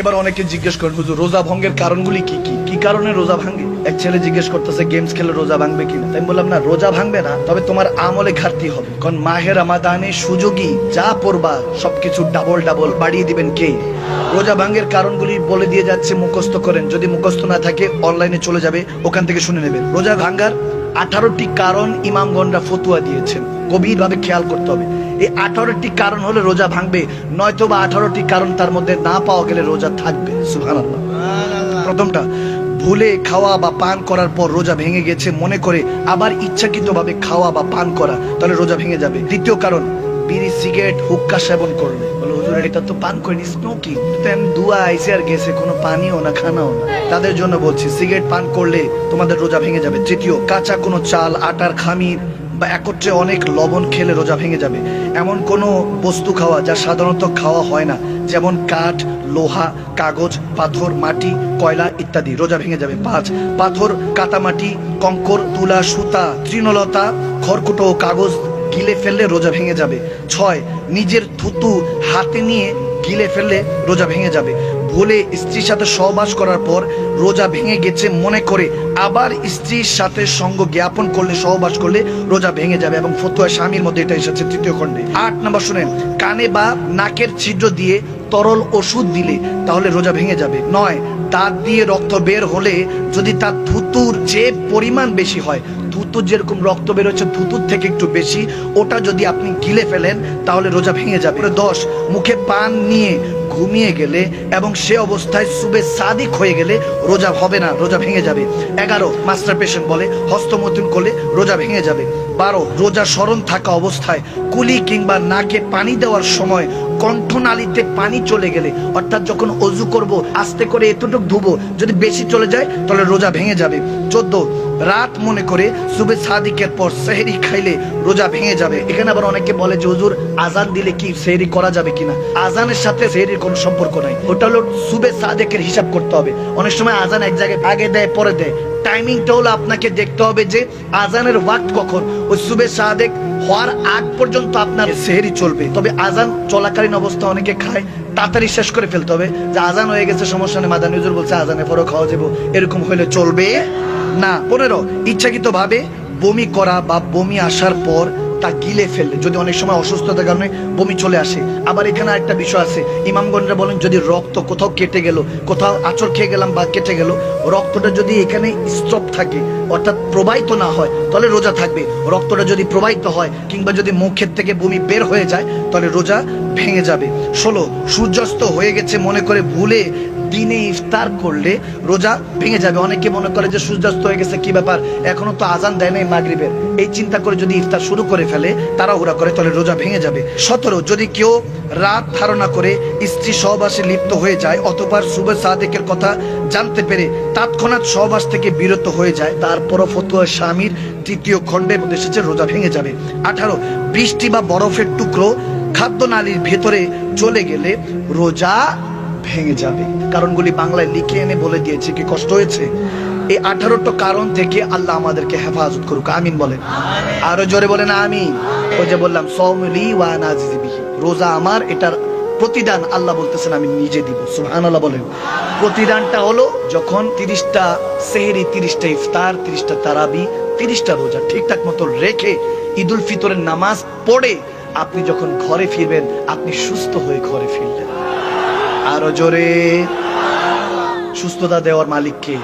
এবার অনেকে জিজ্ঞেস করেন, হুজুর, রোজা ভঙ্গের কারণগুলি কি কি কি কারণে রোজা ভাঙে? এক ছেলে জিজ্ঞেস করতেছে, গেমস খেলে রোজা ভাঙবে কিনা? তাই বললাম, না, রোজা ভাঙবে না, তবে তোমার আমলে ঘাটতি হবে। কারণ মাহের আমাদানে সুযোগী যা পড়বা, সবকিছু ডাবল ডাবল বাড়িয়ে দিবেন কে? রোজা ভাঙ্গের কারণগুলি বলে দিয়ে যাচ্ছে, মুখস্থ করেন। যদি মুখস্থ না থাকে অনলাইনে চলে যাবে, ওখান থেকে শুনে নেবেন। রোজা ভাঙ্গার আঠারোটি কারণ ইমামগণরা ফতুয়া দিয়েছেন। গভীরভাবে খেয়াল করতে হবে। এই আঠারোটি কারণ হলে রোজা ভাঙবে নয়তো বা আঠারোটি কারণ তার মধ্যে না পাওয়া গেলে রোজা থাকবে। সুহান প্রথমটা, ভুলে খাওয়া বা পান করার পর রোজা ভেঙে গেছে মনে করে আবার ইচ্ছাকৃতভাবে খাওয়া বা পান করা, তাহলে রোজা ভেঙে যাবে। দ্বিতীয় কারণ, বিড়ি, সিগারেট, হুক্কা সেবন হুজুর, এটা তো পান করিনি স্মোকিং তেন দুয়া আইসে আর গেছে, কোনো পানিও না, খানাও না। তাদের জন্য বলছি, সিগারেট পান করলে তোমাদের রোজা ভেঙে যাবে। তৃতীয়, কাঁচা কোনো চাল, আটার খামির বা একত্রে অনেক লবণ খেলে রোজা ভেঙে যাবে। এমন কোনো বস্তু খাওয়া যা সাধারণত খাওয়া হয় না, যেমন কাঠ, লোহা, কাগজ, পাথর, মাটি, কয়লা ইত্যাদি। রোজা ভেঙে যাবে। পাঁচ, পাথর, কাটামাটি, কঙ্কর, তুলা, সুতা, তৃণলতা, খড়কুটো কাগজ গিলে ফেললে রোজা ভেঙে যাবে। ছয়, নিজের থুতু হাতে নিয়ে গিলে ফেললে রোজা ভেঙে যাবে। ভুলে স্ত্রীর সাথে সহবাস করার পর রোজা ভেঙে গেছে মনে করে। আবার স্ত্রীর সাথে সঙ্গ জ্ঞাপন করলে, সহবাস করলে রোজা ভেঙে যাবে এবং ফতুয়া স্বামীর মধ্যে এটা এসেছে তৃতীয় খণ্ডে। আট নাম্বার শুনেন, কানে বা নাকের ছিদ্র দিয়ে তরল ওষুধ দিলে তাহলে রোজা ভেঙে যাবে। নয়, দাঁত দিয়ে রক্ত বের হলে যদি তার থুতুর যে পরিমাণ বেশি হয় থুতুর যেরকম রক্ত বের হচ্ছে থুতুর থেকে একটু বেশি, ওটা যদি আপনি গিলে ফেলেন, তাহলে রোজা ভেঙে যাবে। দশ, মুখে পান নিয়ে ঘুমিয়ে গেলে এবং সে অবস্থায় সুবে সাদিক হয়ে গেলে রোজা হবে না, রোজা ভেঙে যাবে। এগারো, মাস্টার পেশেন্ট বলে, হস্তমৈথুন করলে রোজা ভেঙে যাবে। বারো, রোজা স্মরণ থাকা অবস্থায় কুলি কিংবা নাকে পানি দেওয়ার সময় কণ্ঠনালীতে পানি চলে গেলে, অর্থাৎ যখন অজু করব, আস্তে করে এতটুকু ধুবো, যদি বেশি চলে যায়, তাহলে রোজা ভেঙে যাবে। চোদ্দ, রাত মনে করে সুবে সাদিকের পর সেহেরি খাইলে রোজা ভেঙে যাবে। এখানে আবার অনেকে বলে যে, হুজুর, আজান দিলে কি সেহেরি করা যাবে কিনা? আজানের সাথে সেহেরির কোনো সম্পর্ক নাই। ওটা হলো সুবে সাদেকের হিসাব করতে হবে। অনেক সময় আজান এক জায়গায় আগে দেয়, পরে দেয়। টাইমিংটা হলো আপনাকে দেখতে হবে যে, আজানের ওয়াক্ত কখন? ওই সুবে সাদেক হওয়ার আগ পর্যন্ত আপনার সেহেরি চলবে। তবে আজান চলাকালীন অবস্থা অনেকে খায়, তাড়াতাড়ি শেষ করে ফেলতে হবে। যে আজান হয়ে গেছে, সমস্যা নেই। মাদানি হুজুর বলছে, আজানে পরও খাওয়া যাব। এরকম হলে চলবে? না, পনেরো, ইচ্ছাকৃতভাবে বমি করা বা বমি আসার পর তা গিলে ফেললে, যদি অনেক সময় অসুস্থতার কারণে বমি চলে আসে। আবার এখানে একটা বিষয় আছে। ইমামগঞ্জরা বলেন, যদি রক্ত কোথাও কেটে গেল, কোথাও আচর খেয়ে গেলাম বা কেটে গেল, রক্তটা যদি এখানে স্টপ থাকে, অর্থাৎ প্রবাহিত না হয়, তাহলে রোজা থাকবে। রক্তটা যদি প্রবাহিত হয়, কিংবা যদি মুখের থেকে বমি বের হয়ে যায়, তাহলে রোজা ভেঙে যাবে। ষোলো, সূর্যাস্ত হয়ে গেছে মনে করে ভুলে দিনে ইফতার করলে রোজা ভেঙে যাবে। অনেকে মনে করে যে সূর্যাস্ত হয়ে গেছে, কি ব্যাপার? এখনও তো আজান দেয় নাই মাগরিবের। এই চিন্তা করে যদি ইফতার শুরু করে ফেলে, তাড়াহুড়া করে, তাহলে রোজা ভেঙে যাবে। সতেরো, যদি কেউ রাত ধারণা করে স্ত্রী সহবাসে লিপ্ত হয়ে যায়, অথবা সুবে সাদেকের কথা জানতে পেরে তৎক্ষণাৎ সহবাস থেকে বিরত হয়ে যায়, তারপরও ফতুয়া স্বামীর তৃতীয় খণ্ডের মধ্যে এসেছে, রোজা ভেঙে যাবে। আঠারো, বৃষ্টি বা বরফের টুকরো খাদ্য নালীর ভেতরে চলে গেলে রোজা ভেঙে যাবে। কারণগুলি বাংলায় লিখে এনে বলে দিয়েছে কি কষ্ট হয়েছে। এই আঠারোটা কারণ থেকে আল্লাহ আমাদেরকে হেফাজত করুক। আমিন বলেন। আরও জোরে বলেন আমিন। ওই যে বললাম সৌমলি ওয়ানাজিবিহি রোজা আমার, এটার প্রতিদান আল্লাহ বলতেছেন, আমি নিজে দিব। সুবহানাল্লাহ বলেন। প্রতিদানটা হলো যখন তিরিশটা সেহেরি, তিরিশটা ইফতার, তিরিশটা তারাবি, তিরিশটা রোজা ঠিকঠাক মতো রেখে ঈদুল ফিতরের নামাজ পড়ে আপনি যখন ঘরে ফিরবেন, আপনি সুস্থ হয়ে ঘরে ফিরলেন। আরও জোরে সুস্থতা দেওয়ার মালিককে।